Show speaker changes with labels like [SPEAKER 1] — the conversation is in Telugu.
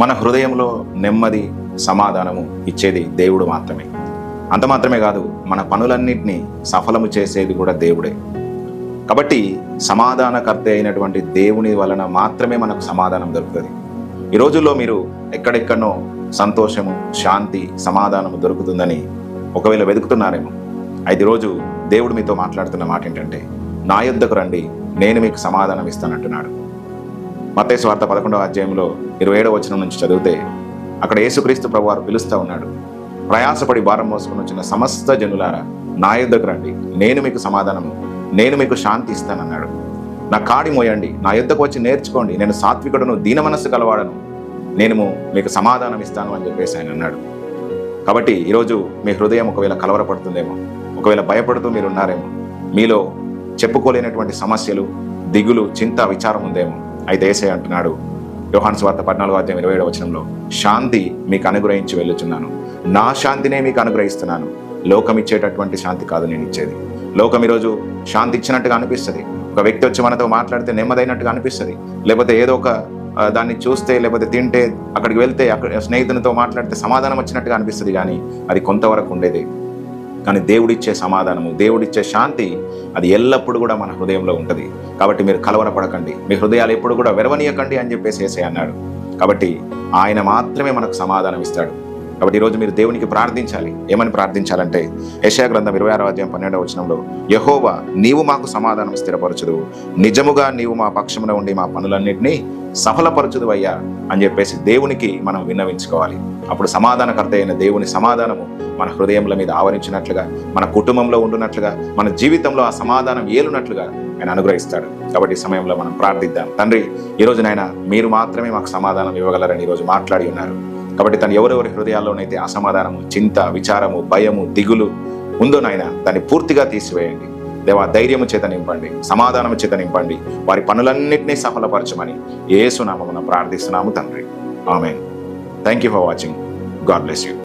[SPEAKER 1] మన హృదయంలో నెమ్మది సమాధానము ఇచ్చేది దేవుడు మాత్రమే. అంత మాత్రమే కాదు మన పనులన్నింటినీ సఫలము చేసేది కూడా దేవుడే. కాబట్టి సమాధానకర్త అయినటువంటి దేవుని వలన మాత్రమే మనకు సమాధానం దొరుకుతుంది. ఈ రోజుల్లో మీరు ఎక్కడెక్కడనో సంతోషము శాంతి సమాధానము దొరుకుతుందని ఒకవేళ వెతుకుతున్నారేమో. అయితే రోజు దేవుడు మీతో మాట్లాడుతున్న మాట ఏంటంటే నా యుద్ధకు రండి నేను మీకు సమాధానం ఇస్తానంటున్నాడు. మతేసు వార్త పదకొండవ అధ్యాయంలో ఇరవై ఏడవ వచనం నుంచి చదివితే అక్కడ యేసుక్రీస్తు ప్రభువారు పిలుస్తూ ఉన్నాడు. ప్రయాసపడి భారం మోసుకుని వచ్చిన సమస్త జనులారా నా యుద్ధకు రండి. నేను మీకు సమాధానము నేను మీకు శాంతి ఇస్తానన్నాడు. నా కాడి మోయండి నా యుద్ధకు వచ్చి నేర్చుకోండి. నేను సాత్వికుడును దీన మనస్సు కలవాడను. నేను మీకు సమాధానం ఇస్తాను అని చెప్పేసి ఆయన అన్నాడు. కాబట్టి ఈరోజు మీ హృదయం ఒకవేళ కలవరపడుతుందేమో ఒకవేళ భయపడుతూ మీరు ఉన్నారేమో మీలో చెప్పుకోలేనటువంటి సమస్యలు దిగులు చింత విచారం ఉందేమో అయితే ఏసే అంటున్నాడు యోహాన్స్ వార్త పద్నాలుగో అధ్యాయం ఇరవై ఏడవ వచనంలో శాంతి మీకు అనుగ్రహించి వెళ్ళుచున్నాను. నా శాంతినే మీకు అనుగ్రహిస్తున్నాను. లోకం ఇచ్చేటటువంటి శాంతి కాదు నేను ఇచ్చేది. లోకం ఈరోజు శాంతి ఇచ్చినట్టుగా అనిపిస్తుంది. ఒక వ్యక్తి వచ్చి మనతో మాట్లాడితే నెమ్మదైనట్టుగా అనిపిస్తుంది. లేకపోతే ఏదో ఒక దాన్ని చూస్తే లేకపోతే తింటే అక్కడికి వెళ్తే అక్కడ స్నేహితునితో మాట్లాడితే సమాధానం వచ్చినట్టుగా అనిపిస్తుంది. కానీ అది కొంతవరకు ఉండేది. కానీ దేవుడిచ్చే సమాధానము దేవుడిచ్చే శాంతి అది ఎల్లప్పుడూ కూడా మన హృదయంలో ఉంటుంది. కాబట్టి మీరు కలవరపడకండి. మీ హృదయాలు ఎప్పుడు కూడా వెరవనీయకండి అని చెప్పేసి ఏసే అన్నాడు. కాబట్టి ఆయన మాత్రమే మనకు సమాధానం ఇస్తాడు. కాబట్టి ఈరోజు మీరు దేవునికి ప్రార్థించాలి. ఏమని ప్రార్థించాలంటే యశా గ్రంథం ఇరవై ఆరో అధ్యాయం పన్నెండవ వచనంలో యహోవా నీవు మాకు సమాధానం స్థిరపరచదు నిజముగా నీవు మా పక్షంలో ఉండి మా పనులన్నింటినీ సఫలపరచుదు అయ్యా అని చెప్పేసి దేవునికి మనం విన్నవించుకోవాలి. అప్పుడు సమాధానకర్త అయిన దేవుని సమాధానము మన హృదయముల మీద ఆవరించినట్లుగా మన కుటుంబంలో ఉండునట్లుగా మన జీవితంలో ఆ సమాధానం ఏలునట్లుగా ఆయన అనుగ్రహిస్తాడు. కాబట్టి ఈ సమయంలో మనం ప్రార్థిద్దాం. తండ్రి ఈ నాయన మీరు మాత్రమే మాకు సమాధానం ఇవ్వగలరని ఈరోజు మాట్లాడి ఉన్నారు. కాబట్టి తను ఎవరెవరి హృదయాల్లోనైతే అసమాధానము చింత విచారము భయము దిగులు ఉందో నాయన దాన్ని పూర్తిగా తీసివేయండి. దేవా ధైర్యము చేత నింపండి సమాధానము చేత నింపండి వారి పనులన్నింటినీ సఫలపరచమని ఏసునామమున ప్రార్థిస్తున్నాము తండ్రి. ఆమె thank you for watching God bless you